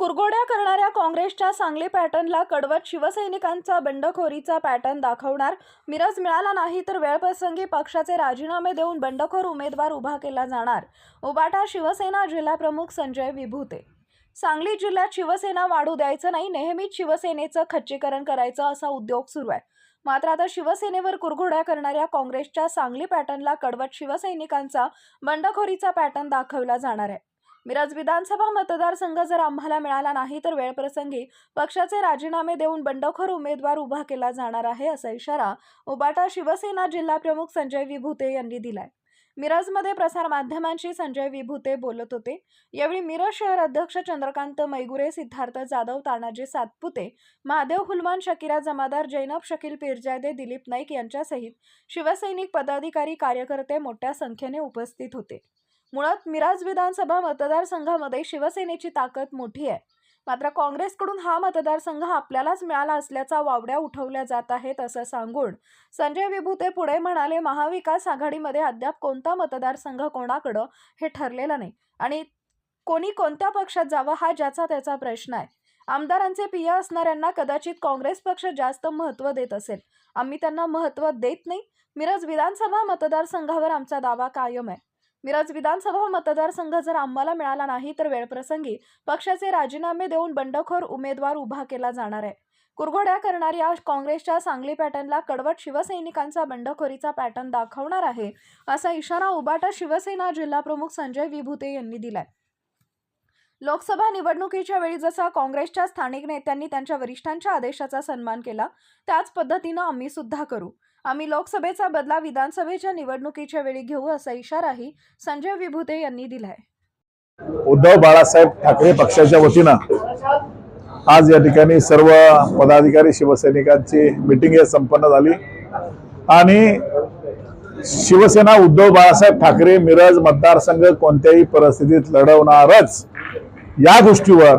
कुरघोड्या करणाऱ्या काँग्रेसच्या सांगली पॅटर्नला कडवत शिवसैनिकांचा बंडखोरीचा पॅटर्न दाखवणार. मिरज मिळाला नाही तर वेळप्रसंगी पक्षाचे राजीनामे देऊन बंडखोर उमेदवार उभा केला जाणार. उबाटा शिवसेना जिल्हाप्रमुख संजय विभूते. सांगली जिल्ह्यात शिवसेना वाढू द्यायचं नाही नेहमीच शिवसेनेचं खच्चीकरण करायचं असा उद्योग सुरू आहे. मात्र आता शिवसेनेवर कुरघोड्या करणाऱ्या काँग्रेसच्या सांगली पॅटर्नला कडवत शिवसैनिकांचा बंडखोरीचा पॅटर्न दाखवला जाणार आहे. मिरज विधानसभा मतदारसंघ जर आम्हाला मिळाला नाही तर वेळप्रसंगी पक्षाचे राजीनामे देऊन बंडखोर उमेदवार उभा केला जाणार आहे असा इशारा उबाटा शिवसेना जिल्हाप्रमुख संजय विभूते यांनी दिलाय. मिरजमध्ये प्रसार माध्यमांशी संजय विभूते बोलत होते. यावेळी मिरज शहर अध्यक्ष चंद्रकांत मैगुरे सिद्धार्थ जाधव तानाजी सातपुते महादेव हुलमान शकिरा जमादार जैनब शकील पिरजायदे दिलीप नाईक यांच्यासहित शिवसैनिक पदाधिकारी कार्यकर्ते मोठ्या संख्येने उपस्थित होते. मुळात मिराज विधानसभा मतदारसंघामध्ये शिवसेनेची ताकद मोठी आहे. मात्र काँग्रेसकडून हा मतदारसंघ आपल्यालाच मिळाला असल्याचा वावड्या उठवल्या जात आहेत असं सांगून संजय विभूते पुढे म्हणाले महाविकास आघाडीमध्ये अद्याप कोणता मतदारसंघ कोणाकडं हे ठरलेलं नाही आणि कोणी कोणत्या पक्षात जावं हा ज्याचा त्याचा प्रश्न आहे. आमदारांचे पिय असणाऱ्यांना कदाचित काँग्रेस पक्ष जास्त महत्त्व देत असेल. आम्ही त्यांना महत्त्व देत नाही. मिरज विधानसभा मतदारसंघावर आमचा दावा कायम आहे. मिरज विधानसभा मतदारसंघ जर आम्हाला मिळाला नाही तर वेळप्रसंगी पक्षाचे राजीनामे देऊन बंडखोर उमेदवार उभा केला जाणार आहे. कुरघोड्या करणाऱ्या काँग्रेसच्या सांगली पॅटर्नला कडवट शिवसैनिकांचा बंडखोरीचा पॅटर्न दाखवणार आहे असा इशारा उबाटा शिवसेना जिल्हाप्रमुख संजय विभूते यांनी दिलाय. लोकसभा निवडणुकीच्या वेळी जसा काँग्रेसच्या स्थानिक नेत्यांनी त्यांच्या वरिष्ठांच्या आदेशाचा सन्मान केला त्याच पद्धतीनं आम्ही सुद्धा करू. आम्ही लोकसभेचा बदला विधानसभेच्या निवडणुकीच्या वेळी घेऊ असा इशाराही संजय विभूते यांनी दिलाय. उद्धव बाळासाहेब ठाकरे पक्षाच्या वतीनं आज या ठिकाणी सर्व पदाधिकारी शिवसैनिकांची मिटिंग संपन्न झाली. आणि शिवसेना उद्धव बाळासाहेब ठाकरे मिरज मतदारसंघ कोणत्याही परिस्थितीत लढवणारच या गोष्टीवर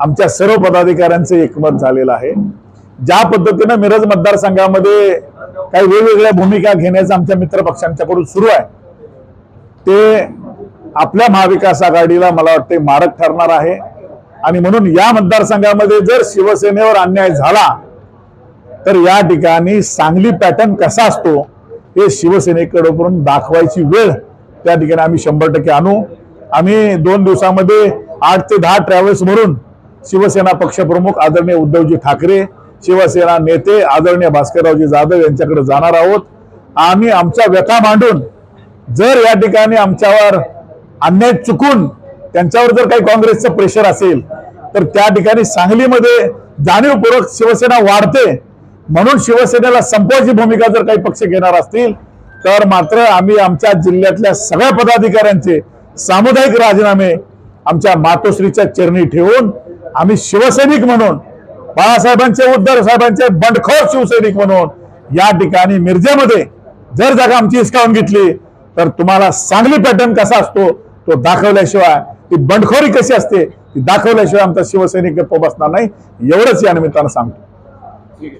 आमच्या सर्व पदाधिकाऱ्यांचं एकमत झालेलं आहे. ज्या पद्धतीनं मिरज मतदारसंघामध्ये काही वेगवेगळ्या भूमिका घेण्याचं आमच्या मित्र पक्षांच्याकडून सुरू आहे ते आपल्या महाविकास आघाडीला मला वाटते मारक ठरणार आहे. आणि म्हणून या मतदारसंघामध्ये जर शिवसेनेवर अन्याय झाला तर या ठिकाणी सांगली पॅटर्न कसा असतो हे शिवसेनेकडून दाखवायची वेळ त्या ठिकाणी आम्ही शंभर टक्के आणू. आम्ही दोन दिवसामध्ये आठ ते दहा ट्रॅव्हल्स भरून शिवसेना पक्षप्रमुख आदरणीय उद्धवजी ठाकरे शिवसेना नेते आदरणीय भास्कररावजी जाधव यांच्याकडे जाणार आहोत. आम्ही आमच्या व्यथा मांडून जर या ठिकाणी आमच्यावर अन्याय चुकून त्यांच्यावर जर काही काँग्रेसचं प्रेशर असेल तर त्या ठिकाणी सांगलीमध्ये जाणीवपूर्वक शिवसेना वाढते. म्हणून शिवसेनेला संपवायची भूमिका जर काही पक्ष घेणार असतील तर मात्र आम्ही आमच्या जिल्ह्यातल्या सगळ्या पदाधिकाऱ्यांचे सामुदायिक राजीनामे आमच्या मातोश्रीच्या चरणी ठेवून आम्ही शिवसैनिक म्हणून बाळासाहेबांचे उद्धव साहेबांचे बंडखोर शिवसैनिक म्हणून या ठिकाणी मिरजेमध्ये जर जागा आमची हिसकावून घेतली तर तुम्हाला सांगली पॅटर्न कसा असतो तो दाखवल्याशिवाय ती बंडखोरी कशी असते ती दाखवल्याशिवाय आमचा शिवसैनिक गप्प बसणार नाही. एवढंच या निमित्तानं सांगतो.